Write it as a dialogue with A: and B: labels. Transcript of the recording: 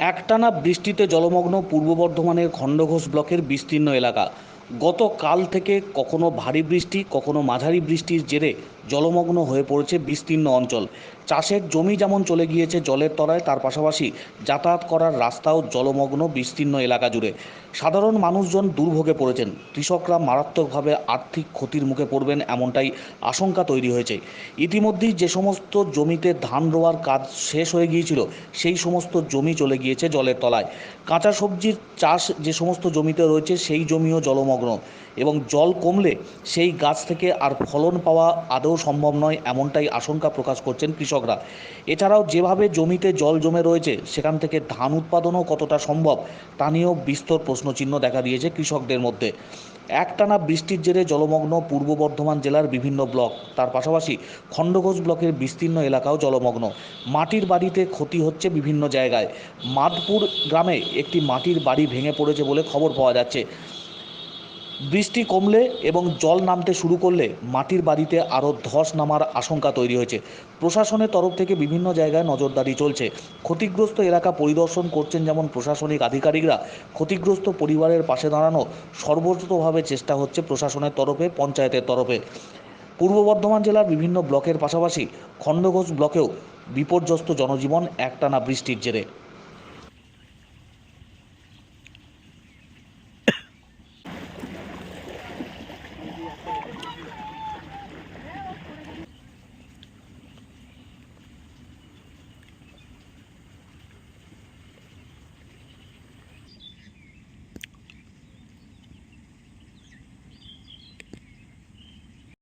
A: একটানা বৃষ্টিতে জলমগ্ন পূর্ব বর্ধমানের খণ্ডঘোষ ব্লকের বিস্তীর্ণ এলাকা। গতকাল থেকে কখনো ভারী বৃষ্টি কখনও মাঝারি বৃষ্টির জেরে জলমগ্ন হয়ে পড়েছে বিস্তীর্ণ অঞ্চল। চাষের জমি যেমন চলে গিয়েছে জলের তলায়, তার পাশাপাশি যাতায়াত করার রাস্তাও জলমগ্ন বিস্তীর্ণ এলাকা জুড়ে। সাধারণ মানুষজন দুর্ভোগে পড়েছেন। কৃষকরা মারাত্মকভাবে আর্থিক ক্ষতির মুখে পড়বেন এমনটাই আশঙ্কা তৈরি হয়েছে। ইতিমধ্যেই যে সমস্ত জমিতে ধান রোয়ার কাজ শেষ হয়ে গিয়েছিল, সেই সমস্ত জমি চলে গিয়েছে জলের তলায়। কাঁচা সবজির চাষ যে সমস্ত জমিতে রয়েছে, সেই জমিও জলমগ্ন এবং জল কমলে সেই গাছ থেকে আর ফলন পাওয়া আদৌ সম্ভব নয় এমনটাই আশঙ্কা প্রকাশ করছেন কৃষকরা। এছাড়াও যেভাবে জমিতে জল জমে রয়েছে, সেখান থেকে ধান উৎপাদনও কতটা সম্ভব তা নিয়েও বিস্তর প্রশ্নচিহ্ন দেখা দিয়েছে কৃষকদের মধ্যে। একটানা বৃষ্টির জেরে জলমগ্ন পূর্ব বর্ধমান জেলার বিভিন্ন ব্লক, তার পাশাপাশি খণ্ডঘোষ ব্লকের বিস্তীর্ণ এলাকাও জলমগ্ন। মাটির বাড়িতে ক্ষতি হচ্ছে বিভিন্ন জায়গায়। মাদপুর গ্রামে একটি মাটির বাড়ি ভেঙে পড়েছে বলে খবর পাওয়া যাচ্ছে। বৃষ্টি কমলে এবং জল নামতে শুরু করলে মাটির বাড়িতে আরও ধস নামার আশঙ্কা তৈরি হয়েছে। প্রশাসনের তরফ থেকে বিভিন্ন জায়গায় নজরদারি চলছে। ক্ষতিগ্রস্ত এলাকা পরিদর্শন করছেন যেমন প্রশাসনিক আধিকারিকরা। ক্ষতিগ্রস্ত পরিবারের পাশে দাঁড়ানো সর্বতভাবে চেষ্টা হচ্ছে প্রশাসনের তরফে, পঞ্চায়েতের তরফে। পূর্ব বর্ধমান জেলার বিভিন্ন ব্লকের পাশাপাশি খণ্ডঘোষ ব্লকেও বিপর্যস্ত জনজীবন একটানা বৃষ্টির জেরে।